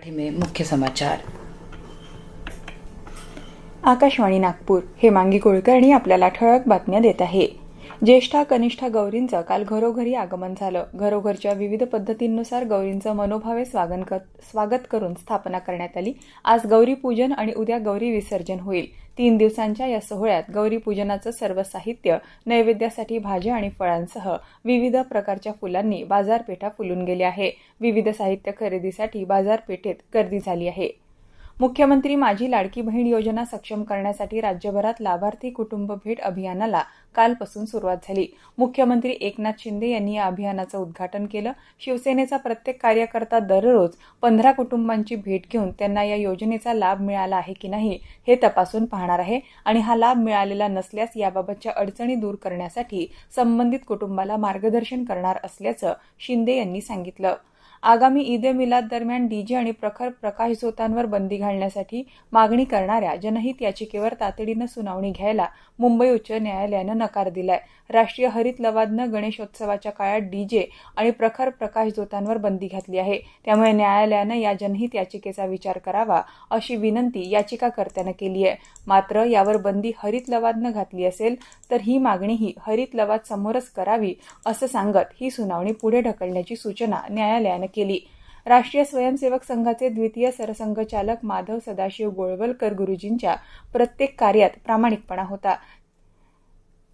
मराठी में मुख्य समाचार. आकाशवाणी नागपूर. हेमांगी कुलकर्णी आपल्याला ठळक बातम्या देत आहे. ज्येष्ठा कनिष्ठा गौरींचं काल घरोघरी आगमन झालं. घरोघरच्या विविध पद्धतींनुसार गौरींचं मनोभावे स्वागत स्वागत करून स्थापना करण्यात आली. आज गौरी पूजन आणि उद्या गौरी विसर्जन होईल. तीन दिवसांच्या या सोहळ्यात गौरी पूजनाचं सर्व साहित्य नैवेद्यासाठी भाज्या आणि फळांसह विविध प्रकारच्या फुलांनी बाजारपेठा फुलून गेल्या आहे. विविध साहित्य खरेदीसाठी बाजारपेठेत गर्दी झाली आहे. मुख्यमंत्री माझी लाडकी बहीण योजना सक्षम करण्यासाठी राज्यभरात लाभार्थी कुटुंब भेट अभियानाला कालपासून सुरुवात झाली. मुख्यमंत्री एकनाथ शिंदे यांनी या अभियानाचं उद्घाटन केलं. शिवसेनेचा प्रत्येक कार्यकर्ता दररोज पंधरा कुटुंबांची भेट घेऊन त्यांना या योजनेचा लाभ मिळाला आहे की नाही हे तपासून पाहणार आहे आणि हा लाभ मिळालेला नसल्यास याबाबतच्या अडचणी दूर करण्यासाठी संबंधित कुटुंबाला मार्गदर्शन करणार असल्याचं शिंदे यांनी सांगितलं. आगामी ईद ए मिलाद दरम्यान डीजे आणि प्रखर प्रकाशझोतांवर बंदी घालण्यासाठी मागणी करणाऱ्या जनहित याचिकेवर तातडीनं सुनावणी घ्यायला मुंबई उच्च न्यायालयानं नकार दिलाय. राष्ट्रीय हरित लवादनं गणेशोत्सवाच्या काळात डीजे आणि प्रखर प्रकाशझोतांवर बंदी घातली आहे. त्यामुळे न्यायालयानं या जनहित याचिकेचा विचार करावा अशी विनंती याचिकाकर्त्यानं केली आहे. मात्र यावर बंदी हरित लवादनं घातली असेल तर ही मागणीही हरित लवाद समोरच करावी असं सांगत ही सुनावणी पुढे ढकलण्याची सूचना न्यायालयानं केली. राष्ट्रीय स्वयंसेवक संघाचे द्वितीय सरसंघचालक माधव सदाशिव गोळवलकर गुरुजींच्या प्रत्येक कार्यात प्रामाणिकपणा होता.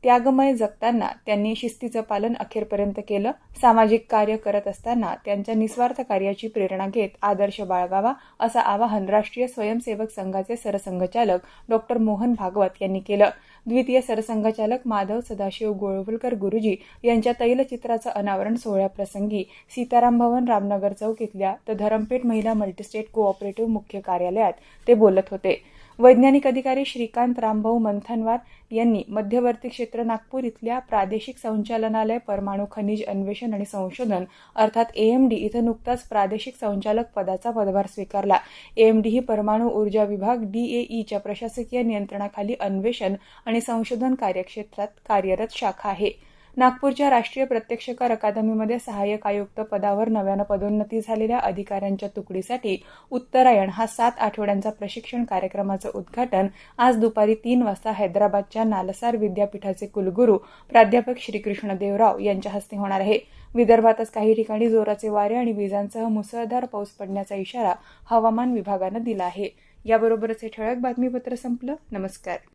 त्यागमय जगताना त्यांनी शिस्तीचं पालन अखेरपर्यंत केलं. सामाजिक कार्य करत असताना त्यांच्या निस्वार्थ कार्याची प्रेरणा घेत आदर्श बाळगावा असं आवाहन राष्ट्रीय स्वयंसेवक संघाचे सरसंघचालक डॉक्टर मोहन भागवत यांनी केलं. द्वितीय सरसंघचालक माधव सदाशिव गोळवलकर गुरुजी यांच्या तैलचित्राचं अनावरण सोहळ्याप्रसंगी सीताराम भवन रामनगर चौक इथल्या तर धरमपेठ महिला मल्टीस्टेट कोऑपरेटिव्ह मुख्य कार्यालयात ते बोलत होते. वैज्ञानिक अधिकारी श्रीकांत रामभाऊ मंथनवार यांनी मध्यवर्ती क्षेत्र नागपूर इथल्या प्रादेशिक संचालनालय परमाणू खनिज अन्वेषण आणि संशोधन अर्थात एएमडी इथं नुकताच प्रादेशिक संचालक पदाचा पदभार स्वीकारला. एएमडी ही परमाणू ऊर्जा विभाग डीएईच्या प्रशासकीय नियंत्रणाखाली अन्वेषण आणि संशोधन कार्यक्षेत्रात कार्यरत शाखा आहे. नागपूरच्या राष्ट्रीय प्रत्यक्ष कर अकादमीमध्ये सहाय्यक आयुक्त पदावर नव्यानं पदोन्नती झालेल्या अधिकाऱ्यांच्या तुकडीसाठी उत्तरायण हा सात आठवड्यांचा प्रशिक्षण कार्यक्रमाचं उद्घाटन. आज दुपारी तीन वाजता हैदराबादच्या नालसार विद्यापीठाचे कुलगुरू प्राध्यापक श्रीकृष्ण देवराव यांच्या हस्ते होणार आहे. विदर्भातच काही ठिकाणी जोराचे वारे आणि विजांसह मुसळधार पाऊस पडण्याचा इशारा हवामान विभागानं दिला आहे. याबरोबरच हे ठळक बातमीपत्र संपलं. नमस्कार.